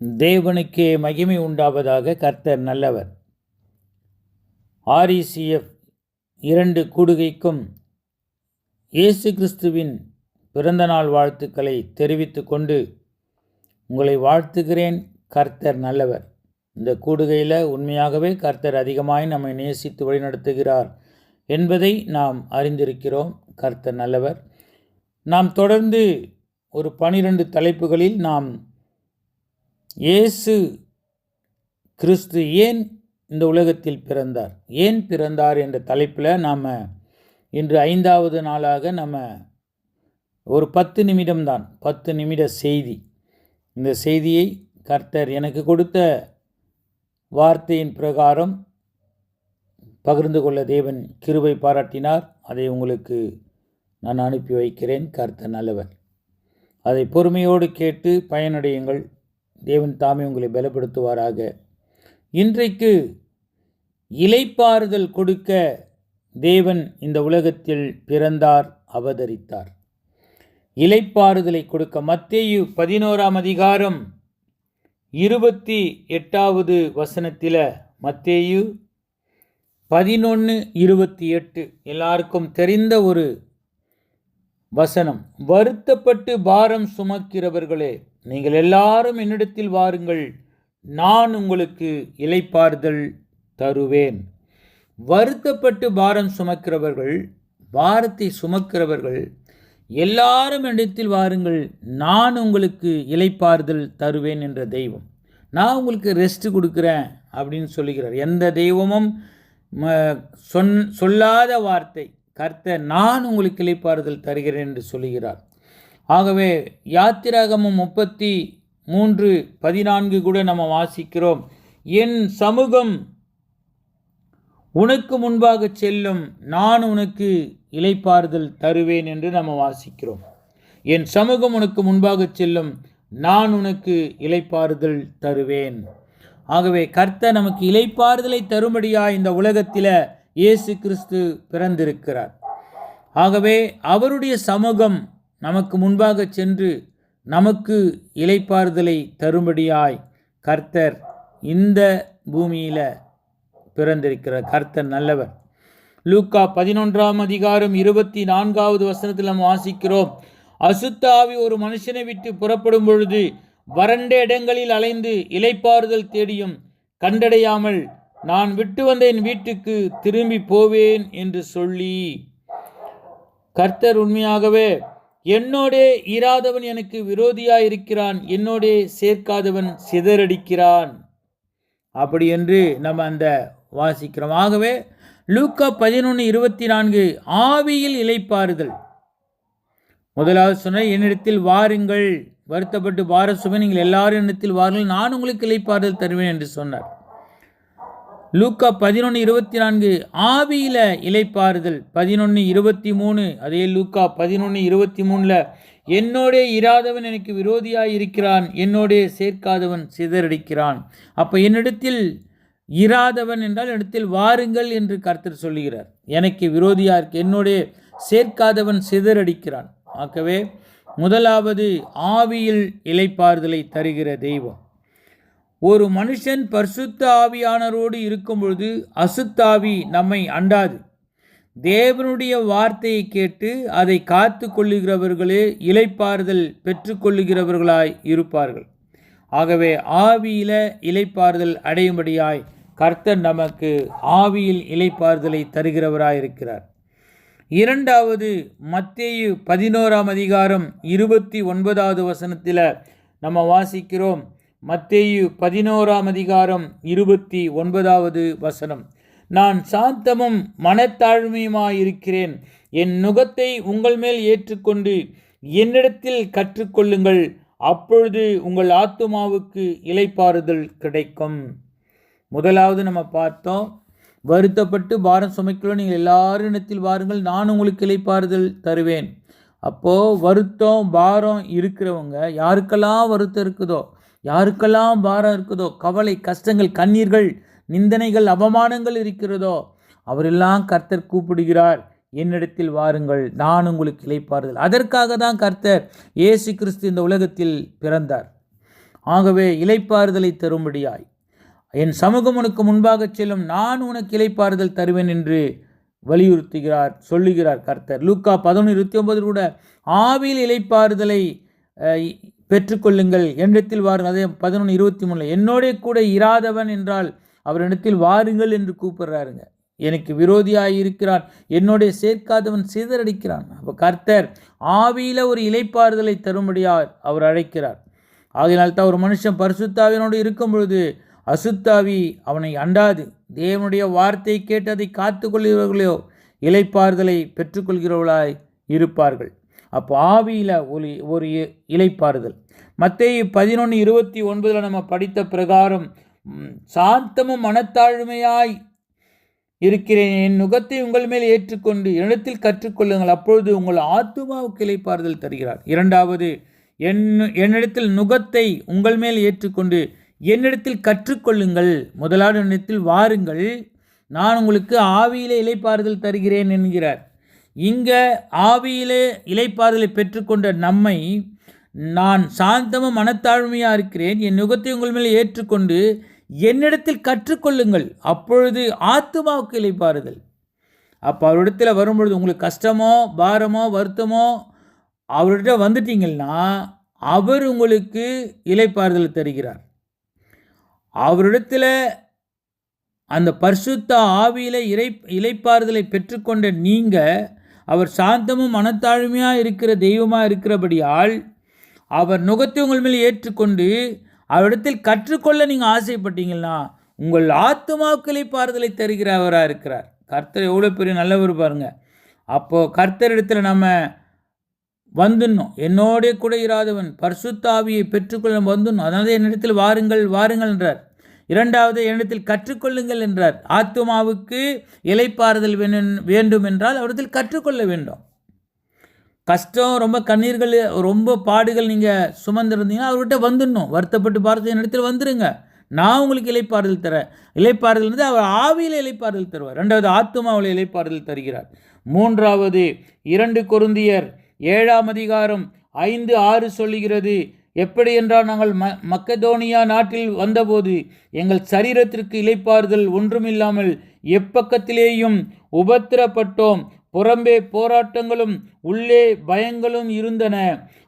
தேவனுக்கே மகிமை உண்டாவதாக கர்த்தர் நல்லவர். ஆர்இசிஎஃப் இரண்டு கூடுகைக்கும் இயேசு கிறிஸ்துவின் பிறந்தநாள் வாழ்த்துக்களை தெரிவித்து கொண்டு உங்களை வாழ்த்துகிறேன். கர்த்தர் நல்லவர். இந்த கூடுகையில் உண்மையாகவே கர்த்தர் அதிகமாய் நம்மை நேசித்து வழிநடத்துகிறார் என்பதை நாம் அறிந்திருக்கிறோம். கர்த்தர் நல்லவர். நாம் தொடர்ந்து ஒரு பனிரெண்டு தலைப்புகளில் நாம் இயேசு கிறிஸ்து ஏன் இந்த உலகத்தில் பிறந்தார்? ஏன் பிறந்தார் என்ற தலைப்பில் நாம் இன்று ஐந்தாவது நாளாக நம்ம ஒரு பத்து நிமிடம்தான் பத்து நிமிட செய்தி. இந்த செய்தியை கர்த்தர் எனக்கு கொடுத்த வார்த்தையின் பிரகாரம் பகிர்ந்து கொள்ள தேவன் கிருபை பாராட்டினார். அதை உங்களுக்கு நான் அனுப்பி வைக்கிறேன். கர்த்தர் நல்லவர். அதை பொறுமையோடு கேட்டு பயனடையுங்கள். தேவன் தாமே உங்களை பலப்படுத்துவாராக. இன்றைக்கு இலைப்பாறுதல் கொடுக்க தேவன் இந்த உலகத்தில் பிறந்தார் அவதரித்தார். இலைப்பாறுதலை கொடுக்க மத்தேயு பதினோராம் அதிகாரம் இருபத்தி எட்டாவது வசனத்தில் மத்தேயு பதினொன்று இருபத்தி எட்டு எல்லாருக்கும் தெரிந்த ஒரு வசனம். வருத்தப்பட்டு பாரம் சுமக்கிறவர்களே நீங்கள் எல்லாரும் என்னிடத்தில் வாருங்கள். நான் உங்களுக்கு இலைப்பாறுதல் தருவேன். வருத்தப்பட்டு பாரம் சுமக்கிறவர்கள் பாரத்தை சுமக்கிறவர்கள் எல்லாரும் என்னிடத்தில் வாருங்கள். நான் உங்களுக்கு இலைப்பாறுதல் தருவேன் என்ற தெய்வம். நான் உங்களுக்கு ரெஸ்ட் கொடுக்குறேன் அப்படின்னு சொல்லுகிறார். எந்த தெய்வமும் சொன் சொல்லாத வார்த்தை கர்த்த நான் உங்களுக்கு இலைப்பாறுதல் தருகிறேன் என்று சொல்லுகிறார். ஆகவே யாத்திராகமும் முப்பத்தி மூன்று பதினான்கு கூட நம்ம வாசிக்கிறோம். என் சமூகம் உனக்கு முன்பாக செல்லும் நான் உனக்கு இலைப்பாறுதல் தருவேன் என்று நம்ம வாசிக்கிறோம். என் சமூகம் உனக்கு முன்பாக செல்லும் நான் உனக்கு இலைப்பாறுதல் தருவேன். ஆகவே கர்த்த நமக்கு இலைப்பாறுதலை தரும்படியா இந்த உலகத்தில் இயேசு கிறிஸ்து பிறந்திருக்கிறார். ஆகவே அவருடைய சமூகம் நமக்கு முன்பாக சென்று நமக்கு இலைப்பாறுதலை தரும்படியாய் கர்த்தர் இந்த பூமியில் பிறந்திருக்கிறார் கர்த்தர் நல்லவர். லூக்கா பதினொன்றாம் அதிகாரம் இருபத்தி நான்காவது வசனத்தில் நாம் வாசிக்கிறோம். அசுத்தாவி ஒரு மனுஷனை விட்டு புறப்படும் பொழுது வறண்ட இடங்களில் அலைந்து இலைப்பாறுதல் தேடியும் கண்டடையாமல் நான் விட்டு வந்த என் வீட்டுக்கு திரும்பி போவேன் என்று சொல்லி கர்த்தர் உண்மையாகவே என்னோடே இராதவன் எனக்கு விரோதியாயிருக்கிறான் என்னோடே சேர்க்காதவன் சிதறடிக்கிறான். அப்படி என்று நம்ம அந்த வாசிக்கிறோம். ஆகவே லூக்கா பதினொன்று இருபத்தி நான்கு ஆவியில் இலைப்பாறுதல் முதலாவது சொன்ன என்னிடத்தில் வாருங்கள். வருத்தப்பட்டு பார சுமை நீங்கள் எல்லாரும் என்னிடத்தில் வாருங்கள். நான் உங்களுக்கு இலைப்பாறுதல் தருவேன் என்று சொன்னார். லூக்கா பதினொன்று இருபத்தி நான்கு ஆவியில் இலைப்பாறுதல் பதினொன்று இருபத்தி மூணு அதே லூக்கா பதினொன்று இருபத்தி மூணில் என்னோடே இராதவன் எனக்கு விரோதியாக இருக்கிறான் என்னோடே சேர்க்காதவன் சிதறடிக்கிறான். அப்போ என்னிடத்தில் இராதவன் என்றால் இடத்தில் வாருங்கள் என்று கர்த்தர் சொல்லுகிறார். எனக்கு விரோதியாக இருக்கு என்னோடே சேர்க்காதவன் சிதறடிக்கிறான். ஆகவே முதலாவது ஆவியில் இலைப்பாறுதலை தருகிற தெய்வம். ஒரு மனுஷன் பரிசுத்த ஆவியானரோடு இருக்கும் பொழுது அசுத்தாவி நம்மை அண்டாது. தேவனுடைய வார்த்தையை கேட்டு அதை காத்து கொள்ளுகிறவர்களே இலைப்பாறுதல் பெற்றுக்கொள்ளுகிறவர்களாய் இருப்பார்கள். ஆகவே ஆவியில இலைப்பாறுதல் அடையும்படியாய் கர்த்தர் நமக்கு ஆவியில் இலைப்பாறுதலை தருகிறவராயிருக்கிறார் இரண்டாவது மத்தேயு பதினோராம் அதிகாரம் இருபத்தி ஒன்பதாவது வசனத்தில் நம்ம வாசிக்கிறோம். மத்தேயு பதினோராம் அதிகாரம் இருபத்தி ஒன்பதாவது வசனம். நான் சாந்தமும் மனத்தாழ்மையுமாயிருக்கிறேன். என் நுகத்தை உங்கள் மேல் ஏற்றுக்கொண்டு என்னிடத்தில் கற்றுக்கொள்ளுங்கள். அப்பொழுது உங்கள் ஆத்துமாவுக்கு இலைப்பாறுதல் கிடைக்கும். முதலாவது நம்ம பார்த்தோம். வருத்தப்பட்டு பாரம் சுமைக்கிறோம் நீங்கள் எல்லாரும் இடத்தில் வாருங்கள். நான் உங்களுக்கு இலைப்பாறுதல் தருவேன். அப்போது வருத்தம் பாரம் இருக்கிறவங்க யாருக்கெல்லாம் வருத்தம் இருக்குதோ யாருக்கெல்லாம் பாரம் இருக்குதோ கவலை கஷ்டங்கள் கண்ணீர்கள் நிந்தனைகள் அவமானங்கள் இருக்கிறதோ அவரெல்லாம் கர்த்தர் கூப்பிடுகிறார். என்னிடத்தில் வாருங்கள் நான் உங்களுக்கு இளைப்பாறுதல். அதற்காக தான் கர்த்தர் இயேசு கிறிஸ்து இந்த உலகத்தில் பிறந்தார். ஆகவே இலைப்பாறுதலை தரும்படியாய். என் சமூகம் உனக்கு முன்பாக செல்லும் நான் உனக்கு இலைப்பாறுதல் தருவேன் என்று வலியுறுத்துகிறார் சொல்லுகிறார் கர்த்தர். லூக்கா பதினொன்று இருபத்தி ஒன்பது கூட ஆவியில் இலைப்பாறுதலை பெற்றுக்கொள்ளுங்கள். என்னிடத்தில் வாருங்கள். அதே பதினொன்று இருபத்தி மூணில் என்னோடைய கூட இராதவன் என்றால் அவரிடத்தில் வாருங்கள் என்று கூப்பிடுறாருங்க. எனக்கு விரோதியாக இருக்கிறான் என்னுடைய சேர்க்காதவன் சிதறடிக்கிறான். அப்போ கர்த்தர் ஆவியில் ஒரு இலைப்பாறுதலை தரும்படியார் அவர் அழைக்கிறார். ஆகையினால் தான் ஒரு மனுஷன் பரிசுத்தாவினோடு இருக்கும் பொழுது அசுத்தாவி அவனை அண்டாது. தேவனுடைய வார்த்தையை கேட்டு அதை காத்து இலைப்பாறுதலை பெற்றுக்கொள்கிறவர்களாய் இருப்பார்கள். அப்போ ஆவியில் ஒரு ஒரு இ- இலைப்பாறுதல் மத்திய பதினொன்று இருபத்தி ஒன்பதில் நம்ம படித்த பிரகாரம் சாந்தமும் மனத்தாழ்மையாய் இருக்கிறேன். என் நுகத்தை உங்கள் மேல் ஏற்றுக்கொண்டு என்னிடத்தில் கற்றுக்கொள்ளுங்கள். அப்பொழுது உங்கள் ஆத்துமாவுக்கு இலைப்பாறுதல் தருகிறார். இரண்டாவது என் என்னிடத்தில் நுகத்தை உங்கள் மேல் ஏற்றுக்கொண்டு என்னிடத்தில் கற்றுக்கொள்ளுங்கள். முதலாவது என்னிடத்தில் வாருங்கள். நான் உங்களுக்கு ஆவியிலே இலைப்பாறுதல் தருகிறேன் என்கிறார். இங்கே ஆவியிலே இலைப்பாறுதலை பெற்றுக்கொண்ட நம்மை நான் சாந்தமும் மனத்தாழ்மையாக இருக்கிறேன். என் நுகத்தை உங்கள் மேலே ஏற்றுக்கொண்டு என்னிடத்தில் கற்றுக்கொள்ளுங்கள். அப்பொழுது ஆத்துமாவுக்கு இலைப்பாறுதல் அப்போ அவரிடத்தில் வரும்பொழுது உங்களுக்கு கஷ்டமோ பாரமோ வருத்தமோ அவர்கிட்ட வந்துட்டீங்கன்னா அவர் உங்களுக்கு இலைப்பாறுதல் தருகிறார். அவரிடத்தில் அந்த பரிசுத்த ஆவியில் இறை இலைப்பாறுதலை பெற்றுக்கொண்ட நீங்கள் அவர் சாந்தமும் மனத்தாழ்மையாக இருக்கிற தெய்வமாக இருக்கிறபடியால் அவர் நுகத்தை உங்கள் மேல் ஏற்றுக்கொண்டு அவரிடத்தில் கற்றுக்கொள்ள நீங்கள் ஆசைப்பட்டீங்கன்னா உங்கள் ஆத்மாக்களை பாருதலை தருகிறவராக இருக்கிறார். கர்த்தர் எவ்வளோ பெரிய நல்லவர் பாருங்கள் அப்போது கர்த்தரிடத்தில் நம்ம வந்துடணும். என்னோடே கூட இராதவன் பர்சுத்தாவியை பெற்றுக்கொள்ள வந்துடணும். அதனால என்னிடத்தில் வாருங்கள் வாருங்கள் என்றார். இரண்டாவது என்னிடத்தில் கற்றுக்கொள்ளுங்கள் என்றார். ஆத்துமாவுக்கு இலைப்பாறுதல் வேணும் வேண்டும் என்றால் அவரிடத்தில் கற்றுக்கொள்ள வேண்டும். கஷ்டம் ரொம்ப கண்ணீர்கள் ரொம்ப பாடுகள் நீங்கள் சுமந்துருந்தீங்கன்னா அவர்கிட்ட வந்துடணும். வருத்தப்பட்டு பார்த்து என்னிடத்தில் வந்துருங்க. நான் உங்களுக்கு இலைப்பாறுதல் தரேன் இலைப்பாறுதல் வந்து அவர் ஆவியில் இலைப்பாறுதல் தருவார். ரெண்டாவது ஆத்துமாவில் இலைப்பாறுதல் தருகிறார். மூன்றாவது இரண்டு கொருந்தியர் ஏழாம் அதிகாரம் ஐந்து ஆறு சொல்லுகிறது எப்படி என்றால் நாங்கள் ம மக்கதோனியா நாட்டில் வந்தபோது எங்கள் சரீரத்திற்கு இலைப்பாறுதல் ஒன்றுமில்லாமல் எப்பக்கத்திலேயும் உபத்திரப்பட்டோம். புறம்பே போராட்டங்களும் உள்ளே பயங்களும் இருந்தன.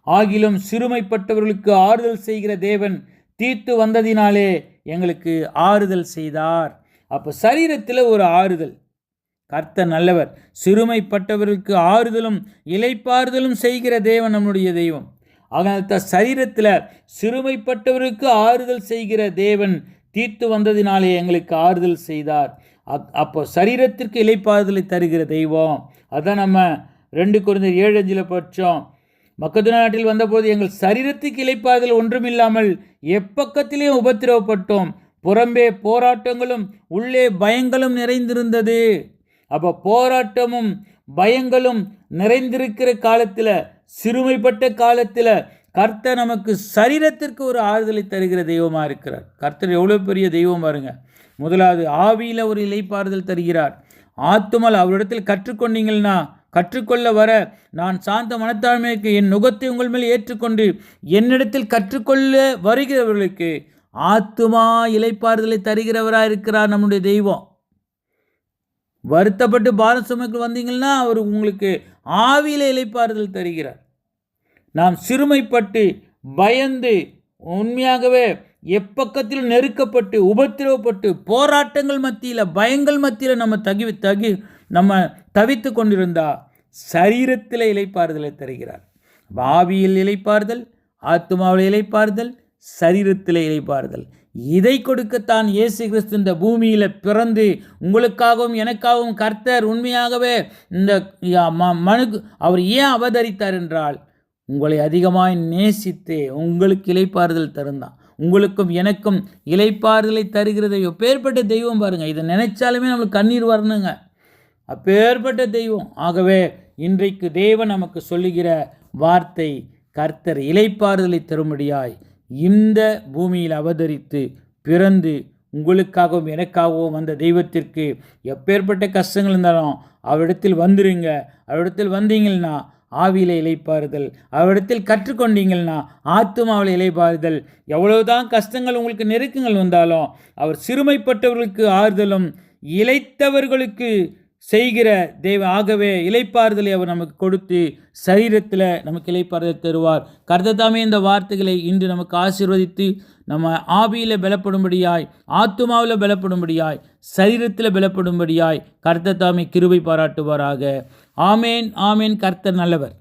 ஆகிலும் சிறுமைப்பட்டவர்களுக்கு ஆறுதல் செய்கிற தேவன் தீர்த்து வந்ததினாலே எங்களுக்கு ஆறுதல் செய்தார். அப்போ சரீரத்தில் ஒரு ஆறுதல். கர்த்த நல்லவர். சிறுமைப்பட்டவர்களுக்கு ஆறுதலும் இலைப்பாறுதலும் செய்கிற தேவன் நம்முடைய தெய்வம். அதனால் சரீரத்தில் சிறுமைப்பட்டவருக்கு ஆறுதல் செய்கிற தேவன் தீர்த்து வந்ததினாலே எங்களுக்கு ஆறுதல் செய்தார். அப்- அப்போ சரீரத்திற்கு இலைப்பாறுதலை தருகிற தெய்வம். அதான் நம்ம ரெண்டு குறைந்த ஏழு அஞ்சில் பட்சம் மக்கது நாட்டில் வந்தபோது எங்கள் சரீரத்துக்கு இலைப்பாறுதல் ஒன்றுமில்லாமல் எப்பக்கத்திலேயும் உபத்திரவப்பட்டோம். புறம்பே போராட்டங்களும் உள்ளே பயங்களும் நிறைந்திருந்தது. அப்போ போராட்டமும் பயங்களும் நிறைந்திருக்கிற காலத்தில் சிறுமைப்பட்ட காலத்தில் கர்த்தர் நமக்கு சரீரத்திற்கு ஒரு ஆறுதலை தருகிற தெய்வமாக இருக்கிறார். கர்த்தர் எவ்வளோ பெரிய தெய்வம் பாருங்க. முதலாவது ஆவியில் ஒரு இலைப்பாறுதல் தருகிறார். ஆத்துமல் அவரிடத்தில் கற்றுக்கொண்டீங்கன்னா கற்றுக்கொள்ள வர நான் சாந்த மனத்தாழ்மைக்கு என் நுகத்தை உங்கள் மேல் ஏற்றுக்கொண்டு என்னிடத்தில் கற்றுக்கொள்ள வருகிறவர்களுக்கு ஆத்துமா இலைப்பாறுதலை தருகிறவராக இருக்கிறார் நம்முடைய தெய்வம். வருத்தப்பட்டு பாரத் சுமைக்கு வந்தீங்கன்னா அவர் உங்களுக்கு ஆவியில் இலைப்பாறுதல் தருகிறார். நாம் சிறுமைப்பட்டு பயந்து உண்மையாகவே எப்பக்கத்தில் நெருக்கப்பட்டு உபத்திரவப்பட்டு போராட்டங்கள் மத்தியில் பயங்கள் மத்தியில் நம்ம தகி தகி நம்ம தவித்து கொண்டிருந்தா சரீரத்தில் இலைப்பாறுதலை தருகிறார். ஆவியில் இலைப்பாறுதல் ஆத்மாவில் இலைப்பாறுதல் சரீரத்தில் இலைப்பாறுதல் இதை கொடுக்கத்தான் இயேசு கிறிஸ்து இந்த பூமியில் பிறந்து உங்களுக்காகவும் எனக்காகவும் கர்த்தர் உண்மையாகவே இந்த ம- மனு அவர் ஏன் அவதரித்தார் என்றால் உங்களை அதிகமாய் நேசித்து உங்களுக்கு இலைப்பாறுதல் தருந்தான். உங்களுக்கும் எனக்கும் இலைப்பாறுதலை தருகிற அப்பேற்பட்ட பேர்பட்ட தெய்வம் பாருங்கள் இதை நினைச்சாலுமே நம்மளுக்கு கண்ணீர் வரணுங்க. அப்பேற்பட்ட தெய்வம். ஆகவே இன்றைக்கு தேவன் நமக்கு சொல்லுகிற வார்த்தை கர்த்தர் இலைப்பாறுதலை தரும்படியாய் இந்த பூமியில் அவதரித்து பிறந்து உங்களுக்காகவும் எனக்காகவும் வந்த தெய்வத்திற்கு எப்பேற்பட்ட கஷ்டங்கள் இருந்தாலும் அவரிடத்தில் வந்துருங்க. அவரிடத்தில் வந்தீங்கன்னா ஆவியில் இலைப்பாறுதல் அவரிடத்தில் கற்றுக்கொண்டீங்கன்னா ஆத்துமாவில் இலைப்பாறுதல் எவ்வளவுதான் கஷ்டங்கள் உங்களுக்கு நெருக்கங்கள் வந்தாலும் அவர் சிறுமைப்பட்டவர்களுக்கு ஆறுதலும் இழைத்தவர்களுக்கு செய்கிற தெய்வ ஆகவே இலைப்பாறுதலை அவர் நமக்கு கொடுத்து சரீரத்தில் நமக்கு இலைப்பாறுதல் தருவார். கர்த்ததாமே இந்த வார்த்தைகளை இன்று நமக்கு ஆசீர்வதித்து நம்ம ஆவியில் பலப்படும்படியாய் ஆத்துமாவில் பலப்படும்படியாய் சரீரத்தில் பலப்படும்படியாய் கர்த்ததாமே கிருபை பாராட்டுவாராக. ஆமேன் ஆமேன். கர்த்தர் நல்லவர்.